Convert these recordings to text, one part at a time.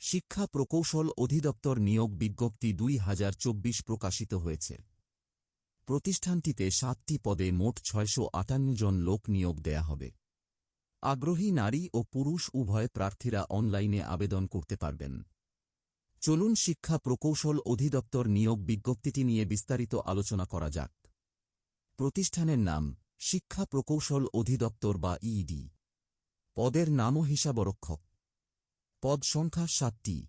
শিক্ষা প্রকৌশল অধিদপ্তর নিয়োগ বিজ্ঞপ্তি দুই হাজার চব্বিশ প্রকাশিত হয়েছে। প্রতিষ্ঠানটিতে সাতটি পদে মোট ছয়শো আটান্ন জন লোক নিয়োগ দেয়া হবে। আগ্রহী নারী ও পুরুষ উভয় প্রার্থীরা অনলাইনে আবেদন করতে পারবেন। চলুন শিক্ষা প্রকৌশল অধিদপ্তর নিয়োগ বিজ্ঞপ্তিটি নিয়ে বিস্তারিত আলোচনা করা যাক। প্রতিষ্ঠানের নাম, শিক্ষা প্রকৌশল অধিদপ্তর বা ইডি পদের নামও হিসাবরক্ষক। পদ সংখ্যা সাতটি।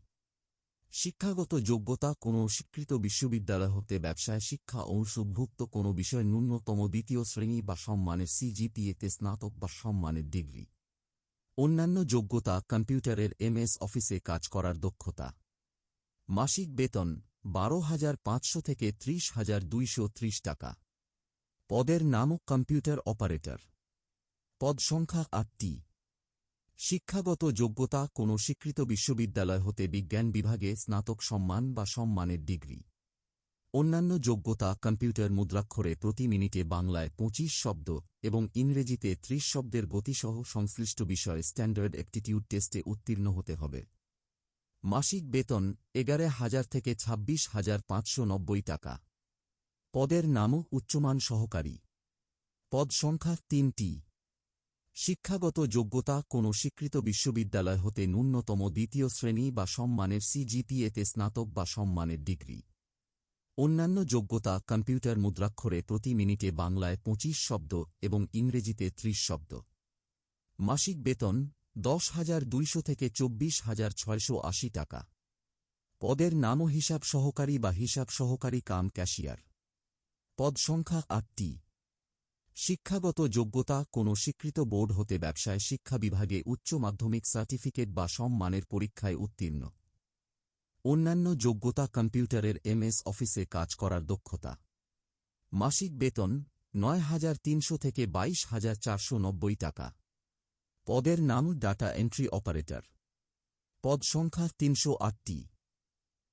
শিক্ষাগত যোগ্যতা কোনো স্বীকৃত বিশ্ববিদ্যালয় হতে ব্যবসায় শিক্ষা অংশভুক্ত কোনো বিষয় ন্যূনতম দ্বিতীয় শ্রেণি বা সম্মানের সিজিপিএতে স্নাতক বা সম্মানের ডিগ্রি। অন্যান্য যোগ্যতা কম্পিউটারের এমএস অফিসে কাজ করার দক্ষতা। মাসিক বেতন বারো হাজার পাঁচশো থেকে ত্রিশ হাজার দুইশো ত্রিশ টাকা। পদের নামক কম্পিউটার অপারেটর। পদ সংখ্যা আটটি। শিক্ষাগত যোগ্যতা কোনো স্বীকৃত বিশ্ববিদ্যালয় হতে বিজ্ঞান বিভাগে স্নাতক সম্মান বা সম্মানের ডিগ্রি। অন্যান্য যোগ্যতা কম্পিউটার মুদ্রাক্ষরে প্রতি মিনিটে বাংলায় পঁচিশ শব্দ এবং ইংরেজিতে ত্রিশ শব্দের গতিসহ সংশ্লিষ্ট বিষয়ে স্ট্যান্ডার্ড অ্যাপটিটিউড টেস্টে উত্তীর্ণ হতে হবে। মাসিক বেতন এগারো হাজার থেকে ছাব্বিশ হাজার পাঁচশো নব্বই টাকা। পদের নামও উচ্চমান সহকারী। পদ সংখ্যা তিনটি। শিক্ষাগত যোগ্যতা কোনো স্বীকৃত বিশ্ববিদ্যালয় হতে ন্যূনতম দ্বিতীয় শ্রেণি বা সম্মানের সিজিপিএতে স্নাতক বা সম্মানের ডিগ্রি। অন্যান্য যোগ্যতা কম্পিউটার মুদ্রাক্ষরে প্রতি মিনিটে বাংলায় পঁচিশ শব্দ এবং ইংরেজিতে ত্রিশ শব্দ। মাসিক বেতন দশ হাজার দুইশো থেকে চব্বিশ হাজার ছয়শো আশি টাকা। পদের নামও হিসাব সহকারী বা হিসাব সহকারী কাম ক্যাশিয়ার। পদ সংখ্যা আটটি। শিক্ষাগত যোগ্যতা কোনো স্বীকৃত বোর্ড হতে ব্যবসায় শিক্ষা বিভাগে উচ্চ মাধ্যমিক সার্টিফিকেট বা সম্মানের পরীক্ষায় উত্তীর্ণ। অন্যান্য যোগ্যতা কম্পিউটারের এমএস অফিসে কাজ করার দক্ষতা। মাসিক বেতন নয় হাজার তিনশো থেকে বাইশ হাজার চারশো নব্বই টাকা। পদের নাম ডাটা এন্ট্রি অপারেটর। পদ সংখ্যা তিনশো আটটি।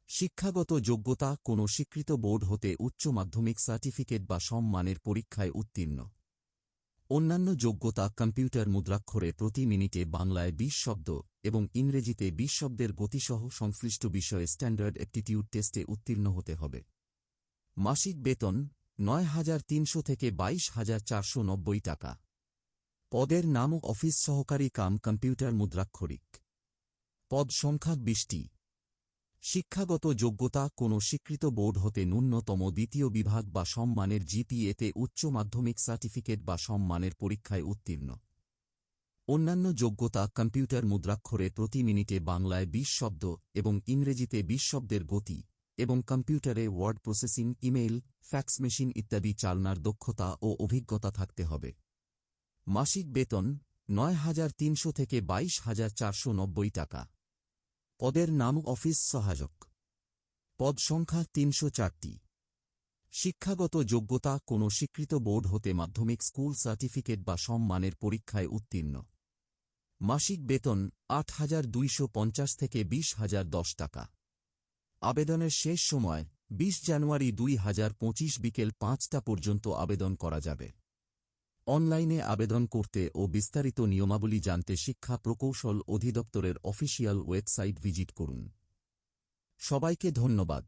শিক্ষাগত যোগ্যতা কোনো স্বীকৃত বোর্ড হতে উচ্চ মাধ্যমিক সার্টিফিকেট বা সম্মানের পরীক্ষায় উত্তীর্ণ। অন্যান্য যোগ্যতা কম্পিউটার মুদ্রাক্ষরে প্রতি মিনিটে বাংলায় বিশ শব্দ এবং ইংরেজিতে বিশ শব্দের গতিসহ সংশ্লিষ্ট বিষয়ে স্ট্যান্ডার্ড অ্যাপটিটিউড টেস্টে উত্তীর্ণ হতে হবে। মাসিক বেতন নয় হাজার তিনশো থেকে বাইশ হাজার চারশো নব্বই টাকা। পদের নামও অফিস সহকারী কাম কম্পিউটার মুদ্রাক্ষরিক। পদ সংখ্যা বিশটি। শিক্ষাগত যোগ্যতা কোনো স্বীকৃত বোর্ড হতে ন্যূনতম দ্বিতীয় বিভাগ বা সম্মানের জিপিএতে উচ্চ মাধ্যমিক সার্টিফিকেট বা সম্মানের পরীক্ষায় উত্তীর্ণ। অন্যান্য যোগ্যতা কম্পিউটার মুদ্রাক্ষরে প্রতি মিনিটে বাংলায় বিশ শব্দ এবং ইংরেজিতে বিশ শব্দের গতি এবং কম্পিউটারে word processing, email, fax machine ইত্যাদি চালনার দক্ষতা ও অভিজ্ঞতা থাকতে হবে। মাসিক বেতন নয় হাজার তিনশো থেকে বাইশ হাজার চারশো নব্বই টাকা। পদের নাম অফিস সহায়ক। পদ সংখ্যা তিনশো চারটি। শিক্ষাগত যোগ্যতা কোনো স্বীকৃত বোর্ড হতে মাধ্যমিক স্কুল সার্টিফিকেট বা সম্মানের পরীক্ষায় উত্তীর্ণ। মাসিক বেতন আট হাজার দুইশো পঞ্চাশ থেকে বিশ হাজার দশ টাকা। আবেদনের শেষ সময় বিশ জানুয়ারি দুই হাজার পঁচিশ বিকেল পাঁচটা পর্যন্ত আবেদন করা যাবে। অনলাইনে আবেদন করতে ও বিস্তারিত নিয়মাবলী জানতে শিক্ষা প্রকৌশল অধিদপ্তরের অফিসিয়াল ওয়েবসাইট ভিজিট করুন। সবাইকে ধন্যবাদ।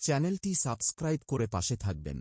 চ্যানেলটি সাবস্ক্রাইব করে পাশে থাকবেন।